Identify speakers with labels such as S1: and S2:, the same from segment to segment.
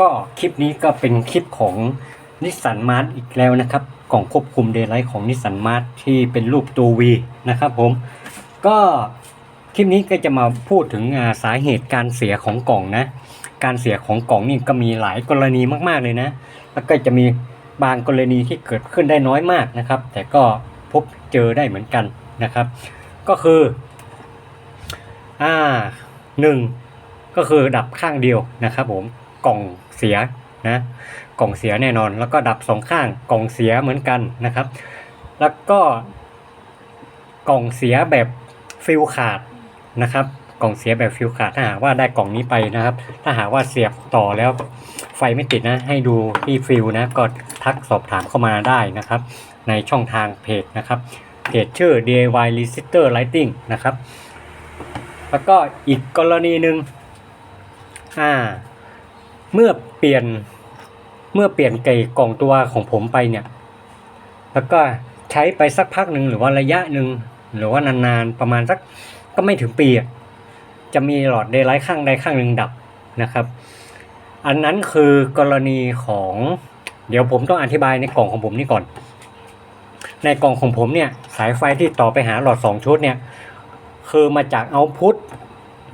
S1: ก็คลิปนี้ก็เป็นคลิปของนิสสันมาร์อีกแล้วนะครับ กล่องควบคุมเดย์ไลท์ของนิสสันมาร์ที่เป็นรูปตัววีนะครับผมก็คลิปนี้ก็จะมาพูดถึงาสาเหตุการเสียของกล่องนะ การเสียของกล่องนี่ก็มีหลายกรณีมากๆเลยนะ แล้วก็จะมีบางกรณีที่เกิดขึ้นได้น้อยมากนะครับ แต่ก็พบเจอได้เหมือนกันนะครับ ก็คืออ่าหนึ่งก็คือดับข้างเดียวนะครับผม กล่องเสียนะกล่องเสียแน่นอน แล้วก็ดับสองข้างกล่องเสียเหมือนกันนะครับ แล้วก็กล่องเสียแบบฟิลขาดนะครับ กล่องเสียแบบฟิลขาดถ้าหากว่าได้กล่องนี้ไปนะครับ ถ้าหากว่าเสียบต่อแล้วไฟไม่ติดนะ ให้ดูที่ฟิลนะก็ทักสอบถามเข้ามาได้นะครับ ในช่องทางเพจนะครับเพจชื่อ DIY Resistor Lighting นะครับ แล้วก็อีกกรณีหนึ่งอ่า เมื่อเปลี่ยนเมื่อเปลี่ยนไก่กล่องตัวของผมไปเนี่ย แล้วก็ใช้ไปสักพักหนึ่งหรือว่าระยะหนึ่งหรือว่านานๆประมาณสักก็ไม่ถึงปีจะมีหลอดเดย์ไลท์ข้างใดข้างหนึ่งดับนะครับ อันนั้นคือกรณีของ เดี๋ยวผมต้องอธิบายในกล่องของผมนี่ก่อน ในกล่องของผมเนี่ยสายไฟที่ต่อไปหาหลอดสองชุดเนี่ยคือมาจากเอาพุท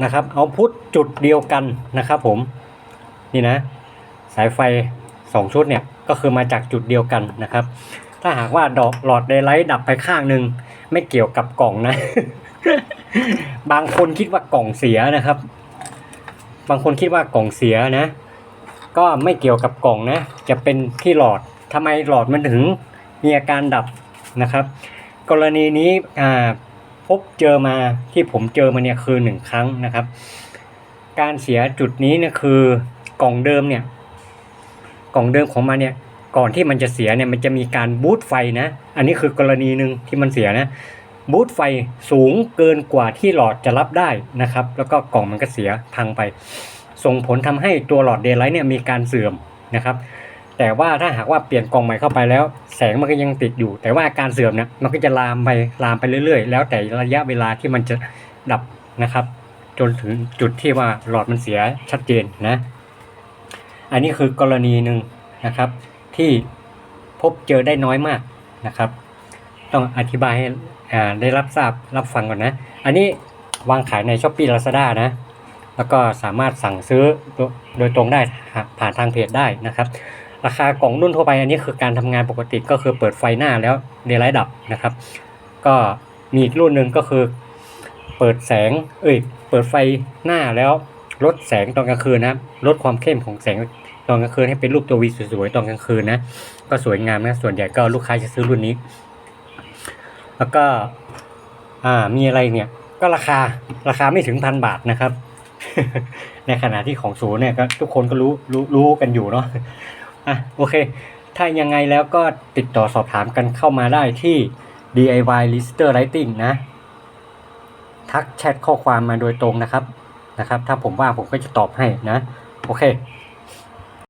S1: นะครับเอาพุทจุดเดียวกันนะครับผม นี่นะสายไฟสองชุดเนี่ยก็คือมาจากจุดเดียวกันนะครับ ถ้าหากว่าดอกหลอดไดไลท์ดับไปข้างหนึ่งไม่เกี่ยวกับกล่องนะ บางคนคิดว่ากล่องเสียนะครับ บางคนคิดว่ากล่องเสียนะ ก็ไม่เกี่ยวกับกล่องนะ จะเป็นที่หลอดทำไมหลอดมันถึงมีอาการดับนะครับ กรณีนี้พบเจอมาที่ผมเจอมาเนี่ยคือหนึ่งครั้งนะครับ การเสียจุดนี้เนี่ยคือ ล่องเดิมเนี่ย กล่องเดิมของมันเนี่ย ก่อนที่มันจะเสียเนี่ยมันจะมีการบูตไฟนะ อันนี้คือกรณีหนึ่งที่มันเสียนะบูตไฟสูงเกินกว่าที่หลอดจะรับได้นะครับ แล้วก็กล่องมันก็เสียพังไป ส่งผลทำให้ตัวหลอดเดย์ไลท์เนี่ยมีการเสื่อมนะครับแต่ว่าถ้าหากว่าเปลี่ยนกล่องใหม่เข้าไปแล้ว แสงมันก็ยังติดอยู่ แต่ว่าการเสื่อมเนี่ยมันก็จะลามไปลามไปเรื่อย ๆ แล้วแต่ระยะเวลาที่มันจะดับนะครับ จนถึงจุดที่ว่าหลอดมันเสียชัดเจนนะ อันนี้คือกรณีหนึ่งนะครับ ที่พบเจอได้น้อยมากนะครับ ต้องอธิบายให้ได้รับทราบรับฟังก่อนนะ อันนี้วางขายในช้อปปี้ลาซาด้านะ แล้วก็สามารถสั่งซื้อโดยตรงได้ผ่านทางเพจได้นะครับ ราคากล่องรุ่นทั่วไปอันนี้คือการทำงานปกติก็คือเปิดไฟหน้าแล้วเดย์ไลท์ดับนะครับ ก็มีอีกรุ่นหนึ่งก็คือ เปิดแสง เอ้ย เปิดไฟหน้าแล้ว ลดแสงตอนกลางคืนนะลดความเข้มของแสงตอนกลางคืนให้เป็นรูปตัววีสวยๆตอนกลางคืนนะก็สวยงามนะส่วนใหญ่ก็ลูกค้าจะซื้อรุ่นนี้ แล้วก็อ่ามีอะไรเนี่ย ก็ราคาราคาไม่ถึงพันบาทนะครับ ในขณะที่ของศูนย์เนี่ยก็ทุกคนก็รู้รู้รู้กันอยู่เนาะอะโอเค ถ้ายังไงแล้วก็ติดต่อสอบถามกันเข้ามาได้ที่ DIY Lister Lighting นะ ทักแชทข้อความมาโดยตรงนะครับ นะครับ ถ้าผมว่างผมก็จะตอบให้นะ โอเค